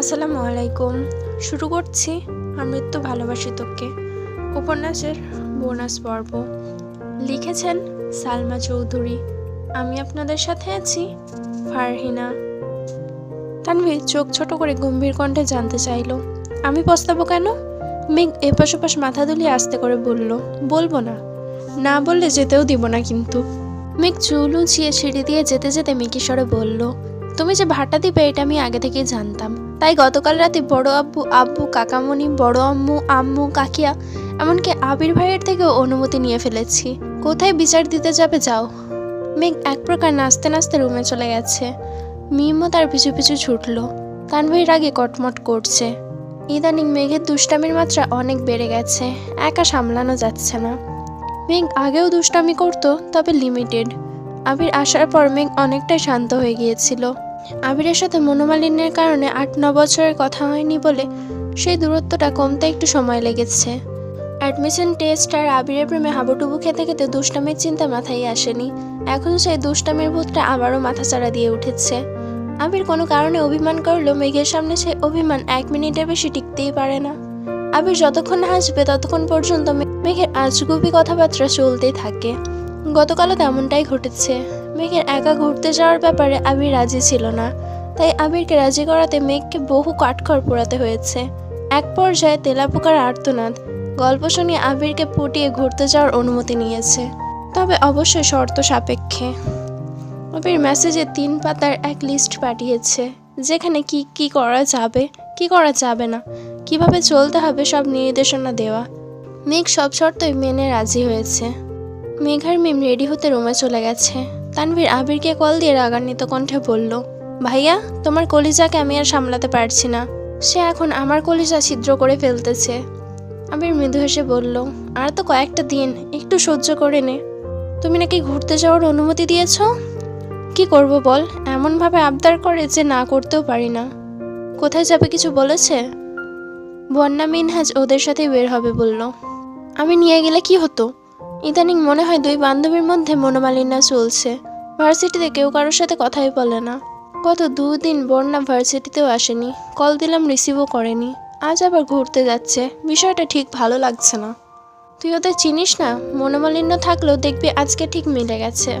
আসসালামু আলাইকুম। শুরু করছি আমৃত্যু ভালোবাসি তোকে। উপন্যাসের বোনাস পর্ব। লিখেছেন সালমা চৌধুরী। আমি আপনাদের সাথে আছি ফারহিনা। তানভীর চোখ ছোট করে গম্ভীর কণ্ঠে জানতে চাইলো, আমি পস্তাবো কেন? মেঘ এপাশ ওপাশ মাথা দুলিয়ে আস্তে করে বলল, বলব না। না বললে যেতেও দিব না কিন্তু। মেঘ চুল উঁচিয়ে সিঁড়ি দিয়ে যেতে যেতে মিকিস্বরে বলল, তুমি যে ভাটা দিবে এটা আমি আগে থেকেই জানতাম। তাই গতকাল রাতে বড় আব্বু আব্বু, কাকামণি, বড় আম্মু আম্মু, কাকিয়া, এমনকি আবির ভাইয়ের থেকেও অনুমতি নিয়ে ফেলেছি। কোথায় বিচার দিতে যাবে যাও। মেঘ এক প্রকার নাচতে নাচতে রুমে চলে গেছে। মিমও তার পিছু পিছু ছুটলো। তানভীর আগে কটমট করছে। ইদানিং মেঘের দুষ্টামির মাত্রা অনেক বেড়ে গেছে। একা সামলানো যাচ্ছে না। মেঘ আগেও দুষ্টামি করতো, তবে লিমিটেড আবির আসার পর মেঘ অনেকটাই শান্ত হয়ে গিয়েছিল। আবিরের সাথে মনোমালিন্যের কারণে আট, ন বছরের কথা হয়নি বলে সেই দূরত্বটা কমতে একটু সময় লেগেছে। অ্যাডমিশন টেস্ট আর আবিরের প্রেমে হাবুডুবু খেতে খেতে দুষ্টামের চিন্তা মাথায় আসেনি। এখন সেই দুষ্টামের ভূতটা আবারও মাথাচাড়া দিয়ে উঠেছে। আবির কোনো কারণে অভিমান করলেও মেঘের সামনে সেই অভিমান এক মিনিটের বেশি টিকতেই পারে না। আবির যতক্ষণ হাসবে ততক্ষণ পর্যন্ত মেঘের আজগুবি কথাবার্তা চলতেই থাকে। গতকালও তেমনটাই ঘটেছে। মেঘের একা ঘুরতে যাওয়ার ব্যাপারে আবির রাজি ছিল না। তাই আবিরকে রাজি করাতে মেঘকে বহু কাঠখড় পোড়াতে হয়েছে। এক পর্যায়ে তেলাপোকার আর্তনাদ গল্প শুনিয়ে আবিরকে পটিয়ে ঘুরতে যাওয়ার অনুমতি নিয়েছে। তবে অবশ্যই শর্ত সাপেক্ষে। আবির মেসেজে তিন পাতার এক লিস্ট পাঠিয়েছে, যেখানে কি কি করা যাবে, কি করা যাবে না, কীভাবে চলতে হবে সব নির্দেশনা দেওয়া। মেঘ সব শর্তই মেনে রাজি হয়েছে। মেঘার মিম রেডি হতে রুমে চলে গেছে। তানভীর আবিরকে কল দিয়ে রাগান্বিত কণ্ঠে বলল, ভাইয়া, তোমার কলিজাকে আমি আর সামলাতে পারছি না। সে এখন আমার কলিজা ছিদ্র করে ফেলতেছে। আবির মৃদু হেসে বলল, আর তো কয়েকটা দিন, একটু সহ্য করে নে। তুমি নাকি ঘুরতে যাওয়ার অনুমতি দিয়েছ? কি করব বল, এমনভাবে আবদার করে যে না করতেও পারি না। কোথায় যাবে কিছু বলেছে? বন্যা মিনহাজ ওদের সাথে বের হবে বলল, আমি নিয়ে গেলে কি হতো? ইদানিং মনে হয় দুই বান্ধবীর মধ্যে মনোমালিন্য চলছে। ভার্সিটিতে কেউ কারোর সাথে কথাই বলে না। গত দুদিন বন্যা ভার্সিটিতেও আসেনি। কল দিলাম, রিসিভও করেনি। আজ আবার ঘুরতে যাচ্ছে। বিষয়টা ঠিক ভালো লাগছে না। তুই ওদের চিনিস না? মনোমালিন্য থাকলেও দেখবি আজকে ঠিক মিলে গেছে।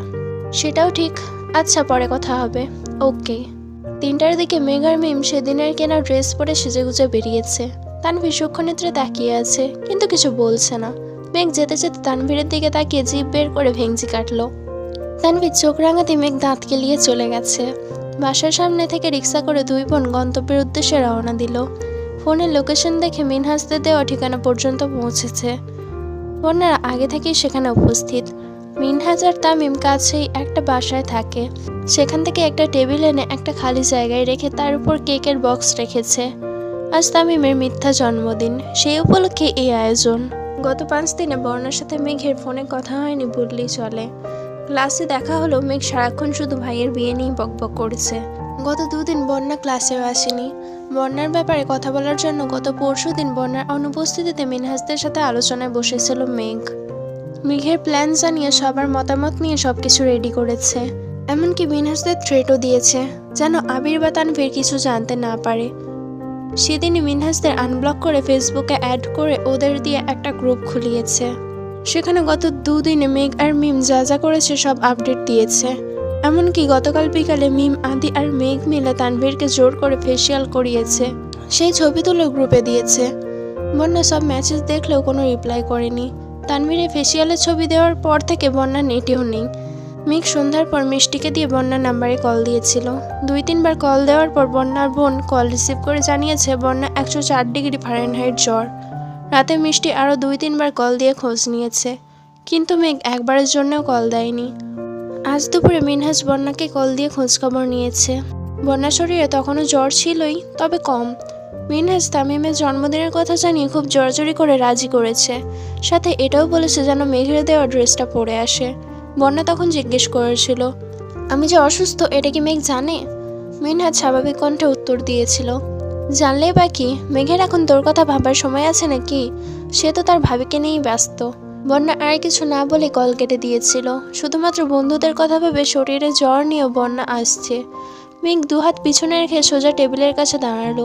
সেটাও ঠিক। আচ্ছা পরে কথা হবে। ওকে। তিনটার দিকে মেঘার মিম সেদিনের কেনা ড্রেস পরে সেজেগুজে বেরিয়েছে। তানভীর সূক্ষ্মনেত্রে তাকিয়ে আছে, কিন্তু কিছু বলছে না। মেঘ যেতে যেতে তানভীরের দিকে তাকিয়ে জিভ বের করে ভেঙচি কাটলো। তানভীর চোখ রাঙাতে মেঘ দাঁত কেলিয়ে চলে গেছে। বাসার সামনে থেকে রিক্সা করে দুই বোন গন্তব্যের উদ্দেশ্যে রওনা দিল। ফোনের লোকেশন দেখে মিনহাসদের দেওয়া ঠিকানা পর্যন্ত পৌঁছেছে। বোনেরা আগে থেকেই সেখানে উপস্থিত। মিনহাজ আর তামিম কাছেই একটা বাসায় থাকে। সেখান থেকে একটা টেবিল এনে একটা খালি জায়গায় রেখে তার উপর কেকের বক্স রেখেছে। আজ তামিমের মিথ্যা জন্মদিন। সেই উপলক্ষে এই আয়োজন। গত পাঁচ দিনে বর্ণার সাথে মেঘের ফোনে কথা হয়নি বললেই চলে। ক্লাসে দেখা হলো, মেঘ সারাক্ষণ শুধু ভাইয়ের বিয়ে নিয়েই বকবক করেছে। গত দুদিন বন্যা ক্লাসেও আসেনি। বন্যার ব্যাপারে কথা বলার জন্য গত পরশু দিন বন্যার অনুপস্থিতিতে মিনহাসদের সাথে আলোচনায় বসেছিল মেঘ। মেঘের প্ল্যান জানিয়ে সবার মতামত নিয়ে সবকিছু রেডি করেছে। এমনকি মিনহাসদের থ্রেটও দিয়েছে, যেন আবির বা তানভীর কিছু জানতে না পারে। সেদিনই মিনহাসদের আনব্লক করে ফেসবুকে অ্যাড করে ওদের দিয়ে একটা গ্রুপ খুলিয়েছে। সেখানে গত দুদিনে মেঘ আর মিম যা যা করেছে সব আপডেট দিয়েছে। এমনকি গতকাল বিকালে মিম, আদি আর মেঘ মিলে তানভীরকে জোর করে ফেসিয়াল করিয়েছে। সেই ছবি তুলে গ্রুপে দিয়েছে। বন্যা সব ম্যাচেস দেখলেও কোনো রিপ্লাই করেনি। তানভীরে ফেসিয়ালের ছবি দেওয়ার পর থেকে বন্যা নেটেও নেই। মেঘ সন্ধ্যার পর মিষ্টিকে দিয়ে বন্যার নাম্বারে কল দিয়েছিল। দুই তিনবার কল দেওয়ার পর বন্যার বোন কল রিসিভ করে জানিয়েছে, বন্যা একশো চার ডিগ্রি ফারেনহাইট জ্বর। রাতে মিষ্টি আরও দুই তিনবার কল দিয়ে খোঁজ নিয়েছে, কিন্তু মেঘ একবারের জন্যও কল দেয়নি। আজ দুপুরে মিনহাজ বন্যাকে কল দিয়ে খোঁজখবর নিয়েছে। বন্যা শরীরে তখনও জ্বর ছিলই, তবে কম। মিনহাজ তামিমের জন্মদিনের কথা জানিয়ে খুব জোরাজোরি করে রাজি করেছে। সাথে এটাও বলেছে যেন মেঘের দেওয়া ড্রেসটা পরে আসে। বন্যা তখন জিজ্ঞেস করেছিল, আমি যে অসুস্থ, এটা কি মেঘ জানে? মিনহাজ স্বাভাবিক কণ্ঠে উত্তর দিয়েছিল জানলেই বা কি? মেঘের এখন তোর কথা ভাবার সময় আছে নাকি? সে তো তার ভাবিকে নিয়েই ব্যস্ত। বন্যা আর কিছু না বলে কল কেটে দিয়েছিল, শুধুমাত্র বন্ধুদের কথা ভেবে শরীরে জ্বর নিয়েও বন্যা আসছে। মেঘ দুহাত পিছনে রেখে সোজা টেবিলের কাছে দাঁড়াল।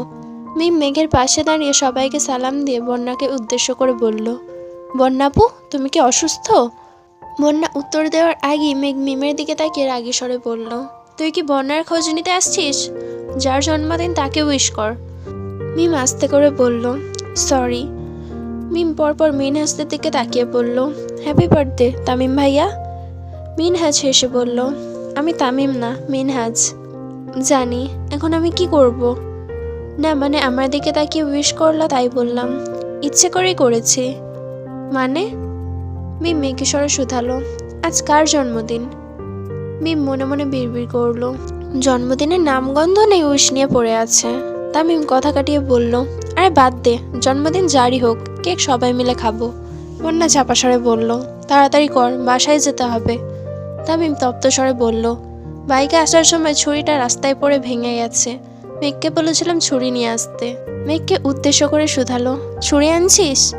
মিম মেঘের পাশে দাঁড়িয়ে সবাইকে সালাম দিয়ে বন্যাকে উদ্দেশ্য করে বলল বন্যাপু তুমি কি অসুস্থ? বন্যা উত্তর দেওয়ার আগেই মেঘ মিমের দিকে তাকিয়ে রাগী স্বরে বলল, তুই কি বন্যার খোঁজ নিতে আসছিস? যার জন্মদিন তাকে উইশ কর। মিম আস্তে করে বলল সরি মিম পরপর মিনহাজদের দিকে তাকিয়ে বলল হ্যাপি বার্থডে তামিম ভাইয়া। মিনহাজ হেসে বলল, আমি তামিম না, মিনহাজ। জানি, এখন আমি কি করব? না মানে আমার দিকে তাকিয়ে উইশ করল তাই বললাম। ইচ্ছে করেই করেছি। মানে? মিম মেঘে স্বরে শুধালো। আজ কার জন্মদিন? মিম মনে মনে বিড়বিড় করল। জন্মদিনের নামগন্ধ নেই উইশ নিয়ে পড়ে আছে। তা মিম কথা কাটিয়ে বলল, আরে বাদ দে, জন্মদিন জারি হোক, কেক সবাই মিলে খাব। বন্যা চাপা স্বরে বলল, তাড়াতাড়ি কর, বাসায় যেতে হবে। তামিম তপ্ত স্বরে বলল, বাইকে আসার সময় ছুরিটা রাস্তায় পড়ে ভেঙে গেছে। মেঘকে বলেছিলাম ছুরি নিয়ে আসতে। মেঘকে উদ্দেশ্য করে শুধালো, ছুরি আনছিস?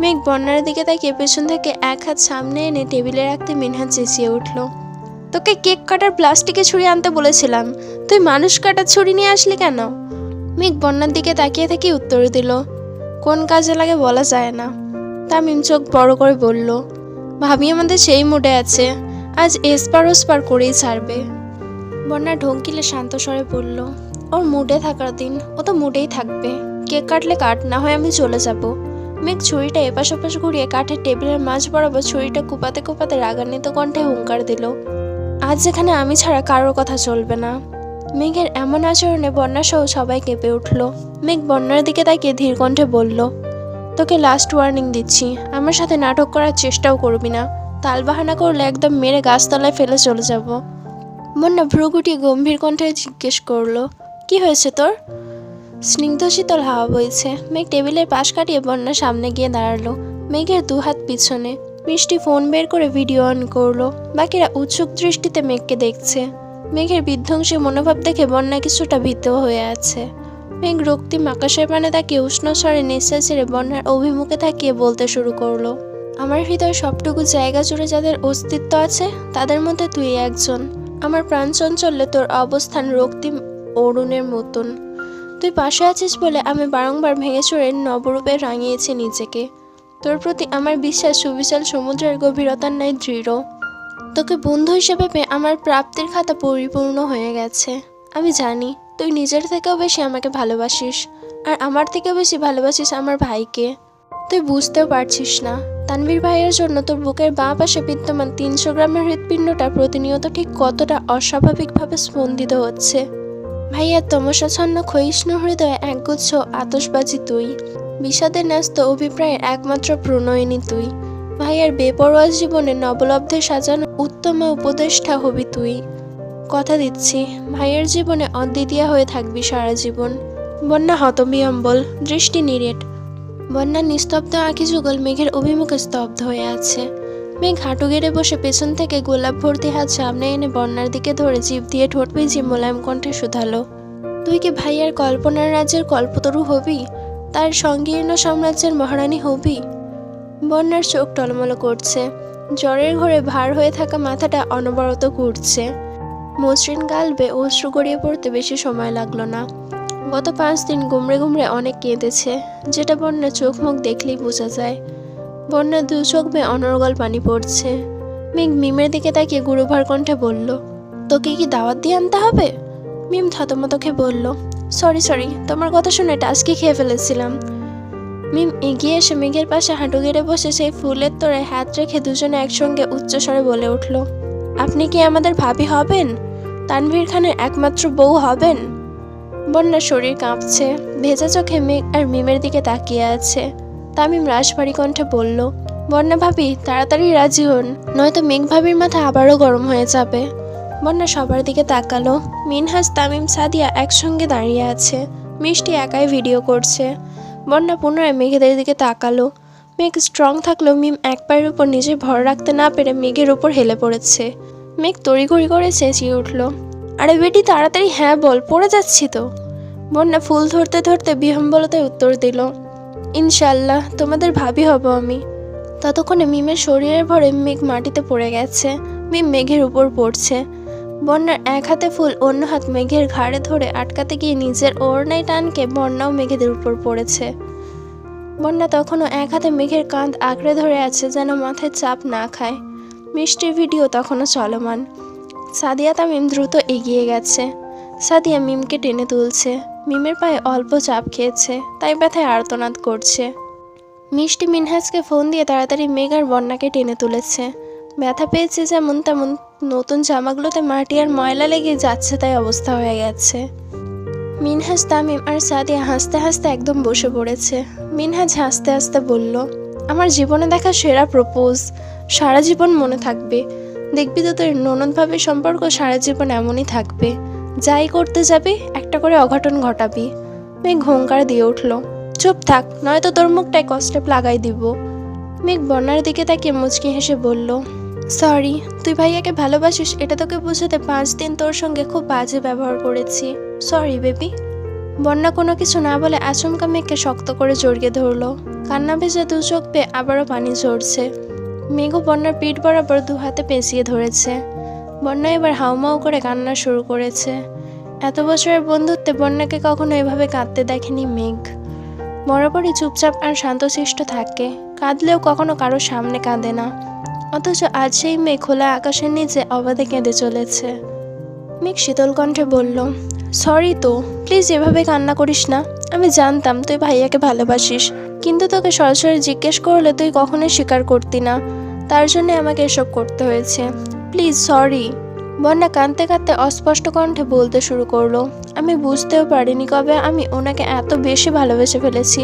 মেঘ বন্যার দিকে তাকিয়ে পেছন থেকে এক হাত সামনে এনে টেবিলে রাখতে মিনহাত চেঁচিয়ে উঠল। তোকে কেক কাটার প্লাস্টিকে ছুরি আনতে বলেছিলাম। তুই মানুষ কাটার ছুরি নিয়ে আসলি কেন? মেঘ বন্যার দিকে তাকিয়ে থেকে উত্তর দিল, কোন কাজে লাগে বলা যায় না। তামিম চোখ বড় করে বলল, ভাবি আমাদের সেই মুডে আছে। আজ এসপার ওসপার করেই ছাড়বে। বন্যা ঢঙ্কিলে শান্ত স্বরে বলল, ওর মুডে থাকার দিন, ও তো মুডেই থাকবে। কেক কাটলে কাট না হয় আমি চলে যাব। মেঘ ছুরিটা এপাশ ওপাশ ঘুরিয়ে কাঠের টেবিলের মাঝ বরাবর ছুরিটা কুপাতে কুপাতে রাগান্বিত কণ্ঠে হুঙ্কার দিল। আজ যেখানে আমি ছাড়া কারোর কথা চলবে না। মেঘের এমন আচরণে বন্যা সহ সবাই কেঁপে উঠল। মেঘ বন্যার দিকে তাকিয়ে ধীর কণ্ঠে বলল, তোকে লাস্ট ওয়ার্নিং দিচ্ছি। আমার সাথে নাটক করার চেষ্টাও করবি না। তালবাহানা করলে একদম মেরে গাছতলায় ফেলে চলে যাব। বন্যা ভ্রুগুটি গম্ভীর কণ্ঠে জিজ্ঞেস করল, কি হয়েছে তোর? স্নিগ্ধ শীতল হাওয়া বইছে। মেঘ টেবিলের পাশ কাটিয়ে বন্যার সামনে গিয়ে দাঁড়াল। মেঘের দুহাত পিছনে মিষ্টি ফোন বের করে ভিডিও অন করল। বাকিরা উৎসুক দৃষ্টিতে মেঘকে দেখছে। মেঘের বিধ্বংসী মনোভাব দেখে বন্যা কিছুটা ভীত হয়ে আছে। মেঘ রক্তিম আকাশের পানে তাকিয়ে উষ্ণ স্বরে নিঃশ্বাস ছেড়ে বন্যার অভিমুখে তাকিয়ে বলতে শুরু করল, আমার হৃদয় সবটুকু জায়গা জুড়ে যাদের অস্তিত্ব আছে, তাদের মধ্যে তুই একজন। আমার প্রাণ চঞ্চল্যে তোর অবস্থান রক্তিম অরুণের মতন। তুই পাশে আছিস বলে আমি বারংবার ভেঙে চড়ে নবরূপে রাঙিয়েছি নিজেকে। তোর প্রতি আমার বিশ্বাস সুবিশাল সমুদ্রের গভীরতার ন্যায় দৃঢ়। তোকে বন্ধু হিসেবে পেয়ে আমার প্রাপ্তির খাতা পরিপূর্ণ হয়ে গেছে। আমি জানি তুই নিজের থেকেও বেশি আমাকে ভালোবাসিস, আর আমার থেকেও বেশি ভালোবাসিস আমার ভাইকে। তুই বুঝতেও পারছিস না, তানভীর ভাইয়ের জন্য তোর বুকের বাঁ পাশে বিদ্যমান তিনশো গ্রামের হৃৎপিণ্ডটা প্রতিনিয়ত ঠিক কতটা অস্বাভাবিকভাবে স্পন্দিত হচ্ছে। ভাইয়ার তমসাচ্ছন্ন ক্ষয়িষ্ণু হৃদয়ে একগুচ্ছ আতসবাজি তুই। বিষাদে ন্যস্ত অভিপ্রায়ের একমাত্র প্রণয়িনী তুই। ভাইয়ার বেপরোয়া জীবনে নবলব্ধে সাজানো উত্তম উপদেষ্টা হবি তুই। কথা দিচ্ছি, ভাইয়ের জীবনে অদ্বিতীয় হয়ে থাকবি সারা জীবন। বন্যা হতবিহম্বল, দৃষ্টি নিরেট। বন্যা নিস্তব্ধ আঁকি যুগল মেঘের অভিমুখে স্তব্ধ হয়ে আছে। মেঘ হাঁটু গেড়ে বসে পেছন থেকে গোলাপ ভর্তি হাত সামনে এনে বন্যার দিকে ধরে জিভ দিয়ে ঠোঁট ভিজিয়ে মোলায়েম কণ্ঠে শুধালো। তুই কি ভাইয়ার কল্পনার রাজ্যের কল্পতরু হবি? তার সংকীর্ণ সাম্রাজ্যের মহারানী হবি? বন্যার চোখ টলমল করছে। জ্বরের ঘরে ভার হয়ে থাকা মাথাটা অনবরত ঘুরছে। মসৃণ গালবে অশ্রু গড়িয়ে পড়তে বেশি সময় লাগল না। গত পাঁচ দিন গুমড়ে গুমড়ে অনেক কেঁদেছে। যেটা বন্যা চোখ মুখ দেখলেই বোঝা যায়। বন্যা দু চোখ বেয়ে অনর্গল পানি পড়ছে। মেঘ মিমের দিকে তাকিয়ে গুরুভার কণ্ঠে বলল, তোকে কি দাওয়াত দিয়ে আনতে হবে? মিম থতমতকে বলল, সরি সরি, তোমার কথা শুনে টাস্কি খেয়ে ফেলেছিলাম। মিম এগিয়ে এসে মেঘের পাশে হাঁটু গেড়ে বসে সেই ফুলের তোড়ে হাত রেখে দুজনে একসঙ্গে উচ্চস্বরে বলে উঠল, আপনি কি আমাদের ভাবি হবেন? তানভীর খানের একমাত্র বউ হবেন? বন্যার শরীর কাঁপছে, ভেজা চোখে মেঘ আর মিমের দিকে তাকিয়ে আছে। তামিম রাশভারী কণ্ঠে বলল, বন্যা ভাবি, তাড়াতাড়ি রাজি হন, নয়তো মেঘ ভাবির মাথা আবারও গরম হয়ে যাবে। বন্যা সবার দিকে তাকালো। মিনহাস, তামিম, সাদিয়া একসঙ্গে দাঁড়িয়ে আছে। মিষ্টি একাই ভিডিও করছে। বন্যা পুনরায় মেঘেদের দিকে তাকালো। মেঘ স্ট্রং থাকলেও মিম এক পায়ের উপর নিজে ভর রাখতে না পেরে মেঘের উপর হেলে পড়েছে। মেঘ তড়িঘড়ি করে চেঁচিয়ে উঠল, আরে বেটি, তাড়াতাড়ি হ্যাঁ বল, পড়ে যাচ্ছি তো। বন্যা ফুল ধরতে ধরতে বিহম্বলতায় উত্তর দিল ইনশাল্লাহ, তোমাদের ভাবি হব আমি। ততক্ষণে মিমের শরীরের ভরে মেঘ মাটিতে পড়ে গেছে। মিম মেঘের উপর পড়ছে। বন্যার এক হাতে ফুল, অন্য হাত মেঘের ঘাড়ে ধরে আটকাতে গিয়ে নিজের ওড়নায় টানকে বন্যাও মেঘেদের উপর পড়েছে। বন্যা তখনও এক হাতে মেঘের কাঁধ আঁকড়ে ধরে আছে যেন মাথায় চাপ না খায়। মিষ্টির ভিডিও তখনও চলমান। সাদিয়া তামিম দ্রুত এগিয়ে গেছে। সাদিয়া মিমকে টেনে তুলছে। মিমের পায়ে অল্প চাপ খেয়েছে, তাই ব্যথায় আর্তনাদ করছে। মিষ্টি মিনহাজকে ফোন দিয়ে তাড়াতাড়ি মেঘ আর বন্যাকে টেনে তুলেছে। ব্যথা পেয়েছে যেমন তেমন নতুন জামাগুলোতে মাটি আর ময়লা লেগে যাচ্ছে তাই অবস্থা হয়ে গেছে। মিনহাজ, তামিম আর সাদিয়া হাসতে হাসতে একদম বসে পড়েছে। মিনহাজ হাসতে হাসতে বলল, আমার জীবনে দেখা সেরা প্রপোজ। সারা জীবন মনে থাকবে। দেখবি তো তোর ননদ ভাবে সম্পর্ক সারা জীবন এমনই থাকবে। যাই করতে যাবি, একটা করে অঘটন ঘটাবি। মেঘ ঘোঙ্কার দিয়ে উঠল, চুপ থাক, নয়তো তোর মুখটায় কষ্টে লাগাই দিব। মেঘ বন্যার দিকে তাকিয়ে মুচকি হেসে বলল, সরি, তুই ভাইয়াকে ভালোবাসিস, এটা তোকে বোঝাতে পাঁচ দিন তোর সঙ্গে খুব বাজে ব্যবহার করেছি। Sorry, baby. বন্যা কোনো কিছু না বলে আচমকা মেঘকে শক্ত করে জড়িয়ে ধরলো। কান্না ভেজে দু চোখ পেয়ে আবারও পানি ঝরছে। মেঘও বন্যার পিঠ বরাবর দু হাতে পেঁচিয়ে ধরেছে। বন্যা এবার হাউমাউ করে কান্না শুরু করেছে। এত বছরের বন্ধুত্বে বন্যাকে কখনো এভাবে কাঁদতে দেখেনি মেঘ। বরাবরই চুপচাপ আর শান্তশিষ্ট থাকে। কাঁদলেও কখনো কারোর সামনে কাঁদে না। অথচ আজ সেই মেঘ খোলা আকাশের নিচে অবাধে কেঁদে চলেছে। মেঘ শীতল কণ্ঠে বলল, সরি তো, প্লিজ এভাবে কান্না করিস না। আমি জানতাম তুই ভাইয়াকে ভালোবাসিস। কিন্তু তোকে সরাসরি জিজ্ঞেস করলে তুই কখনোই স্বীকার করতি না। তার জন্য আমাকে এসব করতে হয়েছে। Please, sorry. বন্যা কাঁদতে কাঁদতে অস্পষ্ট কণ্ঠে বলতে শুরু করল, আমি বুঝতেও পারিনি কবে আমি ওনাকে এত বেশি ভালোবেসে ফেলেছি।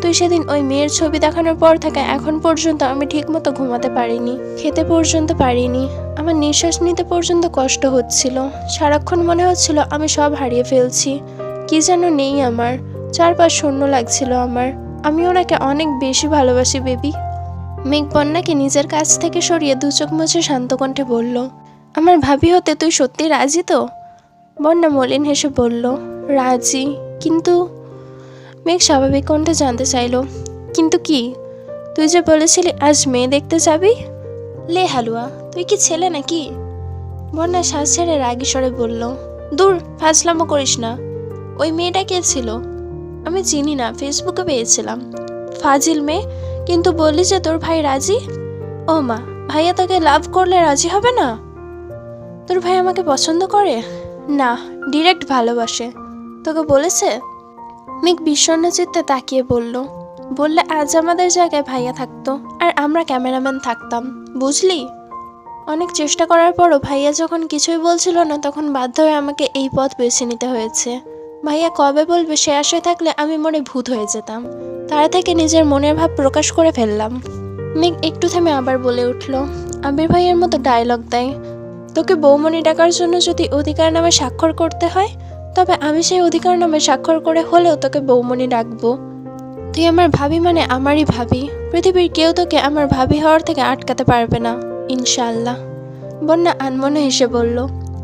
তুই সেদিন ওই মেয়ের ছবি দেখানোর পর থেকে এখন পর্যন্ত আমি ঠিকমতো ঘুমাতে পারিনি, খেতে পর্যন্ত পারিনি। আমার নিঃশ্বাস নিতে পর্যন্ত কষ্ট হচ্ছিল। সারাক্ষণ মনে হচ্ছিল আমি সব হারিয়ে ফেলছি। কি যেন নেই আমার, চারপাশ শূন্য লাগছিল আমার। আমি ওনাকে অনেক বেশি ভালোবাসি, বেবি। মেঘ বন্যাকে নিজের কাছ থেকে সরিয়ে দু চোখ মুছে শান্ত কণ্ঠে বলল, আমার ভাবি হতে তুই সত্যি রাজি তো? বন্যা মলিন হেসে বলল, রাজি, কিন্তু মেঘ স্বাভাবিক কণ্ঠে জানতে চাইলো, কিন্তু কি? তুই যে বলেছিলি আজ মেয়ে দেখতে যাবি? লে হালুয়া, তুই কি ছেলে নাকি? বন্যা শ্বাস ছেড়ে রাগি স্বরে বলল, দূর, ফাজলামো করিস না। ওই মেয়েটা কে ছিল? আমি চিনি না, ফেসবুকে পেয়েছিলাম। ফাজিল মেয়ে? কিন্তু বললি যে তোর ভাই রাজি? ও মা, ভাইয়া তোকে লাভ করলে রাজি হবে না? তোর ভাই আমাকে পছন্দ করে? না ডিরেক্ট ভালোবাসে। তোকে বলেছে? মেঘ বিষণ্ণ চিত্তে তাকিয়ে বলল, বললে আজ আমাদের জায়গায় ভাইয়া থাকতো, আর আমরা ক্যামেরাম্যান থাকতাম, বুঝলি? অনেক চেষ্টা করার পরও ভাইয়া যখন কিছুই বলছিল না, তখন বাধ্য হয়ে আমাকে এই পথ বেছে নিতে হয়েছে। ভাইয়া কবে বলবে সে আশায় থাকলে আমি মনে ভূত হয়ে যেতাম। তারা থেকে নিজের মনের ভাব প্রকাশ করে ফেললাম। মেঘ একটু থেমে আবার বলে উঠল, আবির ভাইয়ের মতো ডায়লগ দেয়। তোকে বৌমণি ডাকার জন্য যদি অধিকার নামে স্বাক্ষর করতে হয়, তবে আমি সেই অধিকার নামে স্বাক্ষর করে হলেও তোকে বৌমণি ডাকবো। তুই আমার ভাবি মানে আমারই ভাবি। পৃথিবীর কেউ তোকে আমার ভাবি হওয়ার থেকে আটকাতে পারবে না ইনশাল্লাহ বন্যা আনমনে হেসে বলল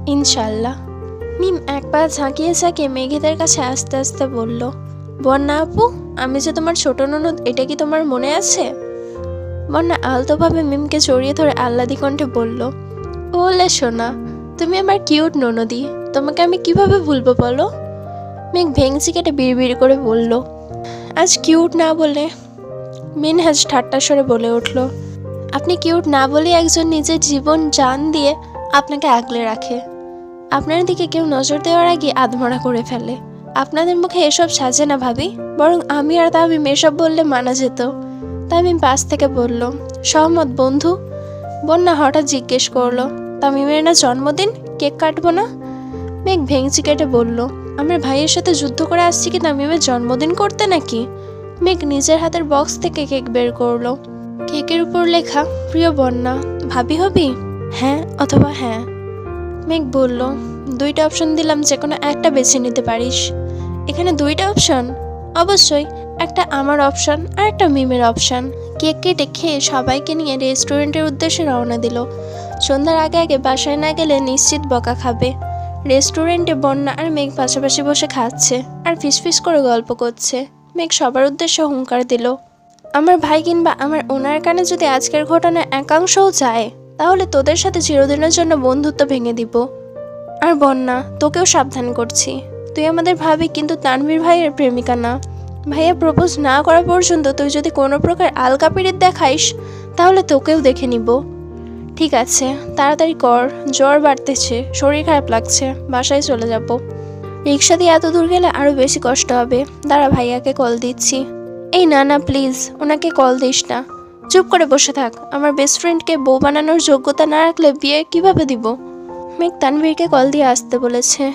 ইনশাল্লাহ মিম এক পা ঝাঁকিয়ে ঝাঁকিয়ে মেঘেদের কাছে আস্তে আস্তে বলল, বন্যা আপু, আমি যে তোমার ছোট ননদ, এটা কি তোমার মনে আছে? বন্যা আলতোভাবে মিমকে জড়িয়ে ধরে আহ্লাদি কণ্ঠে বলল ওলে সোনা তুমি আমার কিউট ননদি, তোমাকে আমি কীভাবে ভুলবো বলো? মেঘ ভেংচি কেটে বিড়বিড় করে বলল, আজ কিউট না বলে? মিনহাজ ঠাট্টা স্বরে বলে উঠল, আপনি কিউট না বলে একজন নিজের জীবন জান দিয়ে আপনাকে আগলে রাখে। আপনার দিকে কেউ নজর দেওয়ার আগে আধমরা করে ফেলে। আপনাদের মুখে এসব সাজে না ভাবি, বরং আমি আর তামিম এসব বললে মানা যেত। তামিম পাশ থেকে বলল, সহমত, বন্ধু। বন্যা হঠাৎ জিজ্ঞেস করল, তামিমের না জন্মদিন? কেক কাটবো না? মেঘ ভেঙচি কেটে বলল, আমার ভাইয়ের সাথে যুদ্ধ করে আসছি কি তামিমের জন্মদিন করতে নাকি? মেঘ নিজের হাতের বক্স থেকে কেক বের করল। কেকের উপর লেখা, প্রিয় বন্যা, ভাবি হবি? হ্যাঁ অথবা হ্যাঁ। মেঘ বলল, দুইটা অপশন দিলাম যে কোনো একটা বেছে নিতে পারিস। এখানে দুইটা অপশন অবশ্যই, একটা আমার অপশন আর একটা মিমের অপশন কেক কেটে খেয়ে সবাইকে নিয়ে রেস্টুরেন্টের উদ্দেশ্যে রওনা দিল। সন্ধ্যার আগে আগে বাসায় না গেলে নিশ্চিত বকা খাবে। রেস্টুরেন্টে বন্যা আর মেঘ পাশাপাশি বসে খাচ্ছে আর ফিসফিস করে গল্প করছে। মেঘ সবার উদ্দেশ্যে হুঙ্কার দিল, আমার ভাই কিংবা আমার ওনার কানে যদি আজকের ঘটনা একাংশও যায় তাহলে তোদের সাথে চিরদিনের জন্য বন্ধুত্ব ভেঙে দিব। আর বন্যা, তোকেও সাবধান করছি। তুই আমাদের ভাবি, কিন্তু তানভীর ভাইয়ের প্রেমিকা না। ভাইয়া প্রপোজ না করা পর্যন্ত তুই যদি কোনো প্রকার আলকা পিরিত দেখাইস, তাহলে তোকেও দেখে নিব। ঠিক আছে, তাড়াতাড়ি কর, জ্বর বাড়তেছে, শরীর খারাপ লাগছে, বাসায় চলে যাব। রিক্সা দিয়ে এত দূর গেলে আরও বেশি কষ্ট হবে। দাঁড়া ভাইয়াকে কল দিচ্ছি। এই না না প্লিজ ওনাকে কল দিস না। চুপ করে বসে থাক। আমার বেস্ট ফ্রেন্ডকে বউ বানানোর যোগ্যতা না রাখলে বিয়ে কীভাবে দিব? মেঘ তানভীরকে কল দিয়ে আসতে বলেছে।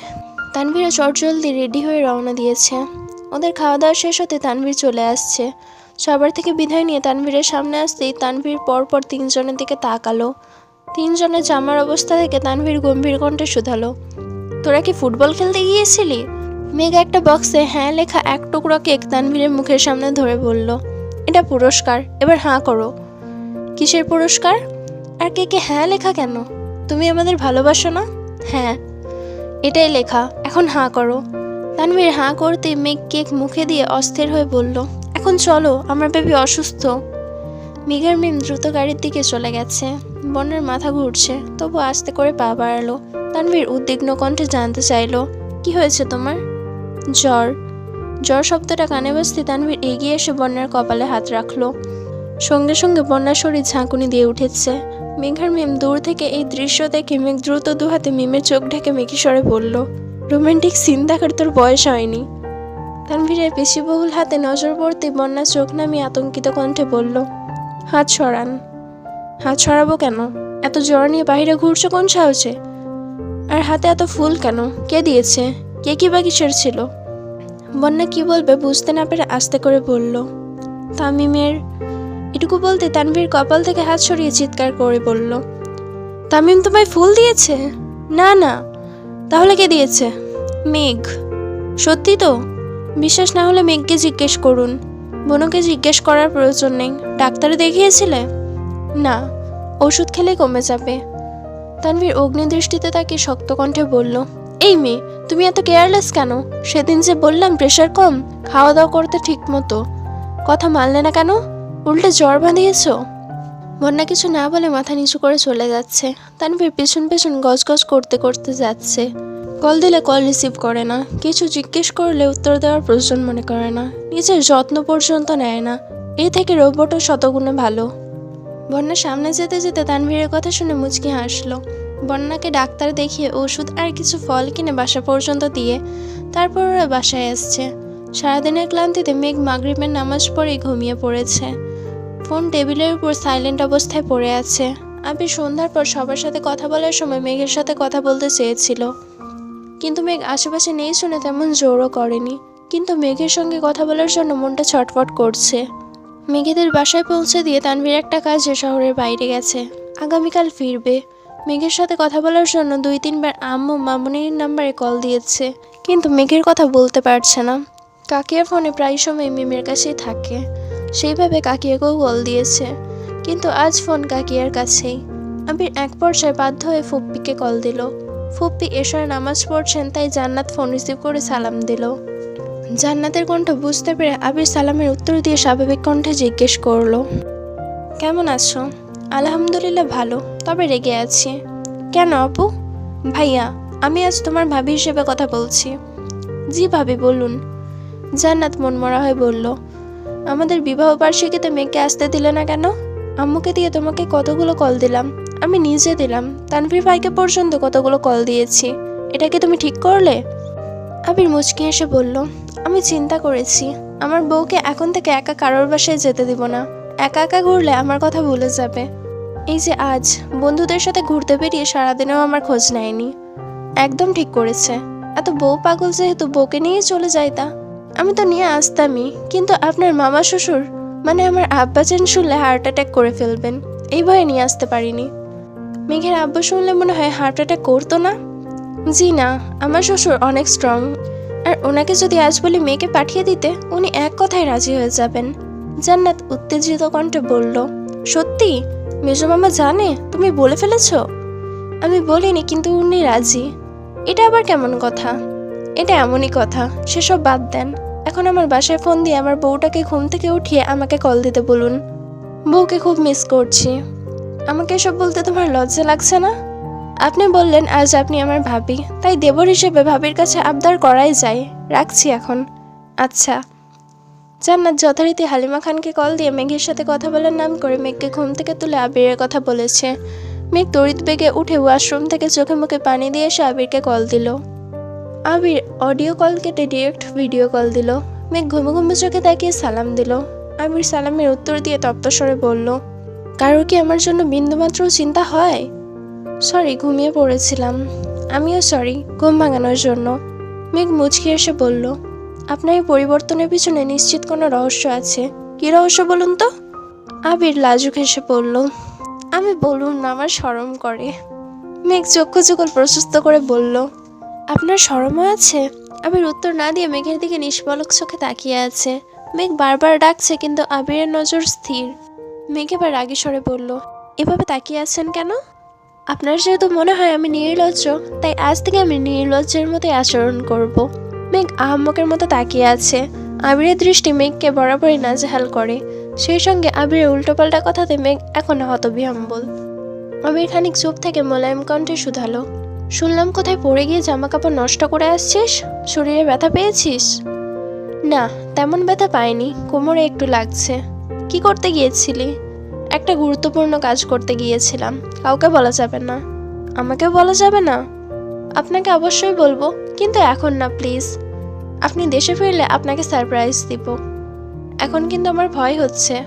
তানভীরা চটজলদি রেডি হয়ে রওনা দিয়েছে। ওদের খাওয়া দাওয়া শেষ হতে তানভীর চলে আসছে। সবার থেকে বিদায় নিয়ে তানভীরের সামনে আসতেই তানভীর পরপর তিনজনের দিকে তাকালো। তিনজনের জামার অবস্থা থেকে তানভীর গম্ভীর কণ্ঠে শুধালো। তোরা কি ফুটবল খেলতে গিয়েছিলি? মেঘ একটা বক্সে হ্যাঁ লেখা এক টুকরো কেক তানভীরের মুখের সামনে ধরে বলল। এটা পুরস্কার। এবার হাঁ করো। কিসের পুরস্কার? আর কেকে হ্যাঁ লেখা কেন? তুমি আমাদের ভালোবাসো না? হ্যাঁ এটাই লেখা। এখন হাঁ করো। তানভীর হাঁ করতে মেঘ কেক মুখে দিয়ে অস্থির হয়ে বলল, এখন চলো, আমার বেবি অসুস্থ। মেঘের মিম দ্রুত গাড়ির দিকে চলে গেছে। বন্যার মাথা ঘুরছে, তবু আস্তে করে পা বাড়ালো। তানভীর উদ্বিগ্ন কণ্ঠে জানতে চাইলো, কি হয়েছে তোমার? জ্বর। জ্বর শব্দটা কানে বাজতে তানভীর এগিয়ে এসে বন্যার কপালে হাত রাখল। সঙ্গে সঙ্গে বন্যার শরীর ঝাঁকুনি দিয়ে উঠেছে। মেঘার মেম দূর থেকে এই দৃশ্য দেখে মেঘ দ্রুত দুহাতে মিমের চোখ ঢেকে মেঘিস্বরে বলল, রোমান্টিক সিন দেখার তোর বয়স হয়নি। তানভীরের পেশিবহুল হাতে নজর পড়তে বন্যা চোখ নামিয়ে আতঙ্কিত কণ্ঠে বলল, হাত সরান। হাত সরাবো কেন? এত জ্বর নিয়ে বাইরে ঘুরছো কোন সাহসে? আর হাতে এত ফুল কেন? কে দিয়েছে? কে কি বা কিসের ছিল? বন্যা কি বলবে বুঝতে না পেরে আস্তে করে বলল, তামিমের এটুকু বলতে তানভীর কপাল থেকে হাত সরিয়ে চিৎকার করে বলল, তামিম তোমায় ফুল দিয়েছে? না না। তাহলে কে দিয়েছে? মেঘ। সত্যি তো? বিশ্বাস না হলে মেঘকে জিজ্ঞেস করুন। বোনকে জিজ্ঞেস করার প্রয়োজন নেই। ডাক্তারে দেখিয়েছিলে? না। ওষুধ খেলে কমে যাবে। তানভীর অগ্নিদৃষ্টিতে তাকে শক্ত কণ্ঠে বলল, এই মেয়ে তুমি এত কেয়ারলেস কেন? সেদিন যে বললাম প্রেশার কম খাওয়া দাওয়া করতে ঠিক মতো। কথা মানলে না কেন? উল্টে জ্বর বাঁধিয়েছ বন্যা কিছু না বলে মাথা নিচু করে চলে যাচ্ছে। তানভীর পেছন পেছন গজগজ করতে করতে যাচ্ছে। কল দিলে কল রিসিভ করে না। কিছু জিজ্ঞেস করলে উত্তর দেওয়ার প্রয়োজন মনে করে না। নিজের যত্ন পর্যন্ত নেয় না। এই থেকে রোবটও শতগুণে ভালো। বন্যা সামনে যেতে যেতে তানভীরের কথা শুনে মুচকি হাসলো। বন্যাকে ডাক্তার দেখিয়ে ওষুধ আর কিছু ফল কিনে বাসা পর্যন্ত দিয়ে তারপর ওরা বাসায় আসছে। সারাদিনের ক্লান্তিতে মেঘ মাগরিবের নামাজ পড়েই ঘুমিয়ে পড়েছে। ফোন টেবিলের উপর সাইলেন্ট অবস্থায় পড়ে আছে। আমি সন্ধ্যার পর সবার সাথে কথা বলার সময় মেঘের সাথে কথা বলতে চেয়েছিল। কিন্তু মেঘ আশেপাশে নেই শুনে তেমন জোরও করেনি। কিন্তু মেঘের সঙ্গে কথা বলার জন্য মনটা ছটফট করছে। মেঘেদের বাসায় পৌঁছে দিয়ে তানভীর একটা কাজে শহরের বাইরে গেছে। আগামীকাল ফিরবে। মেঘের সাথে কথা বলার জন্য দুই তিনবার আম্মু মামুনির নাম্বারে কল দিয়েছে। কিন্তু মেঘের কথা বলতে পারছে না। কাকিয়ার ফোনে প্রায় সময় মিমের কাছেই থাকে। সেইভাবে কাকিয়াকেও কল দিয়েছে। কিন্তু আজ ফোন কাকিয়ার কাছেই। আবির এক পর্যায়ে বাধ্য হয়ে ফুপ্পিকে কল দিল। ফুপ্পি এশার নামাজ পড়ছেন, তাই জান্নাত ফোন রিসিভ করে সালাম দিল। জান্নাতের কণ্ঠ বুঝতে পেরে আবির সালামের উত্তর দিয়ে স্বাভাবিক কণ্ঠে জিজ্ঞেস করল, কেমন আছো? আলহামদুলিল্লাহ ভালো। তবে রেগে আছি। কেন আপু? ভাইয়া, আমি আজ তোমার ভাবি হিসেবে কথা বলছি। জি ভাবি, বলুন। জান্নাত মনমরা হয়ে বলল, আমাদের বিবাহ বার্ষিকীতে মেয়েকে আসতে দিলে না কেন? আম্মুকে দিয়ে তোমাকে কতগুলো কল দিলাম। আমি নিজে দিলাম। তানভীর ভাইকে পর্যন্ত কতগুলো কল দিয়েছি। এটা কি তুমি ঠিক করলে? আবির মুচকি এসে বলল, আমি চিন্তা করেছি। আমার বউকে এখন থেকে একা কারোর বাসায় যেতে দিব না। একা একা ঘুরলে আমার কথা ভুলে যাবে। এই যে আজ, বন্ধুদের সাথে ঘুরতে বেরিয়ে সারাদিনেও আমার খোঁজ নেয়নি। একদম ঠিক করেছে। এত বউ পাগল যেহেতু বউকে নিয়ে চলে যাইতা আমি তো নিয়ে আসতামই, কিন্তু আপনার মামা শ্বশুর মানে আমার আব্বা চেন শুনলে হার্ট অ্যাটাক করে ফেলবেন, এই ভয়ে নিয়ে আসতে পারিনি। মেঘের আব্বা শুনলে মনে হয় হার্ট অ্যাটাক করতো না? জি না, আমার শ্বশুর অনেক স্ট্রং আর ওনাকে যদি আজ বলি মেয়েকে পাঠিয়ে দিতে, উনি এক কথায় রাজি হয়ে যাবেন। জান্নাত উত্তেজিত কণ্ঠে বলল, সত্যি? মেজো মামা জানে? তুমি বলে ফেলেছ? আমি বলিনি, কিন্তু উনি রাজি। এটা আবার কেমন কথা? এটা এমনই কথা, সেসব বাদ দেন। এখন আমার বাসায় ফোন দিয়ে আমার বউটাকে ঘুম থেকে উঠিয়ে আমাকে কল দিতে বলুন। বউকে খুব মিস করছি। আমাকে এসব বলতে তোমার লজ্জা লাগছে না? আপনি বললেন, আজ আপনি আমার ভাবি। তাই দেবর হিসেবে ভাবির কাছে আবদার করাই যায়। রাখছি এখন। আচ্ছা। জান্নাত যথারীতি হালিমা খানকে কল দিয়ে মেঘের সাথে কথা বলার নাম করে মেঘকে ঘুম থেকে তুলে আবিরের কথা বলেছে। মেঘ তড়িৎ বেগে উঠে ওয়াশরুম থেকে চোখে মুখে পানি দিয়ে এসে আবিরকে কল দিল। আবির অডিও কল কেটে ডিরেক্ট ভিডিও কল দিল। মেঘ ঘুমে ঘুমে চোখে তাকিয়ে সালাম দিল। আবির সালামের উত্তর দিয়ে তপ্তস্বরে বলল কারোর কি আমার জন্য বিন্দুমাত্র চিন্তা হয়? সরি ঘুমিয়ে পড়েছিলাম। আমিও সরি ঘুম ভাঙানোর জন্য। মেঘ মুচকি এসে বলল আপনার এই পরিবর্তনের পিছনে নিশ্চিত কোনো রহস্য আছে? কি রহস্য বলুন তো? আবির লাজুক হেসে পড়ল আমি বলুন না, আমার শরম করে। মেঘ চক্ষু চুকল প্রশস্ত করে বলল, আপনার শরমও আছে? আবির উত্তর না দিয়ে মেঘের দিকে নিষ্পলক চোখে তাকিয়ে আছে। মেঘ বারবার ডাকছে, কিন্তু আবিরের নজর স্থির। মেঘ এবার রাগী স্বরে বলল, এভাবে তাকিয়ে আছেন কেন? আপনার যেহেতু মনে হয় আমি নির্লজ্জ, তাই আজ থেকে আমি নির্লজ্জের মতোই আচরণ করব। মেঘ আহম্মকের মতো তাকিয়ে আছে। আবিরের দৃষ্টি মেঘকে বরাবরই নাজেহাল করে। সেই সঙ্গে আবিরের উল্টোপাল্টা কথাতে মেঘ এখন হতবিহম্বল। আবির খানিক চুপ থেকে মোলায়েম কণ্ঠে শুধালো, শুনলাম কোথায় পড়ে গিয়ে জামা কাপড় নষ্ট করে আসছিস? শরীরে ব্যথা পেয়েছিস? না, তেমন ব্যথা পাইনি, কোমরে একটু লাগছে। কি করতে গিয়েছিলি? একটা গুরুত্বপূর্ণ কাজ করতে গিয়েছিলাম, কাউকে বলা যাবে না। আমাকেও বলা যাবে না? আপনাকে অবশ্যই বলব, কিন্তু এখন না, প্লিজ। আপনি দেশে ফিরলে আপনাকে সারপ্রাইজ দিব। এখন কিন্তু আমার ভয় হচ্ছে।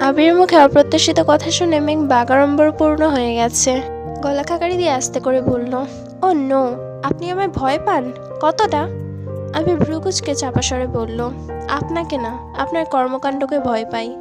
আবির মুখে অপ্রত্যাশিত কথা শুনে মেঘ বাগাড়ম্বরপূর্ণ হয়ে গেছে। গলা খাকারি দিয়ে আস্তে করে বলল, ও, নো, আপনি আমায় ভয় পান? কতটা? আমি ভ্রুকুচকে চাপা স্বরে বলল, আপনাকে না, আপনার কর্মকাণ্ডকে ভয় পাই।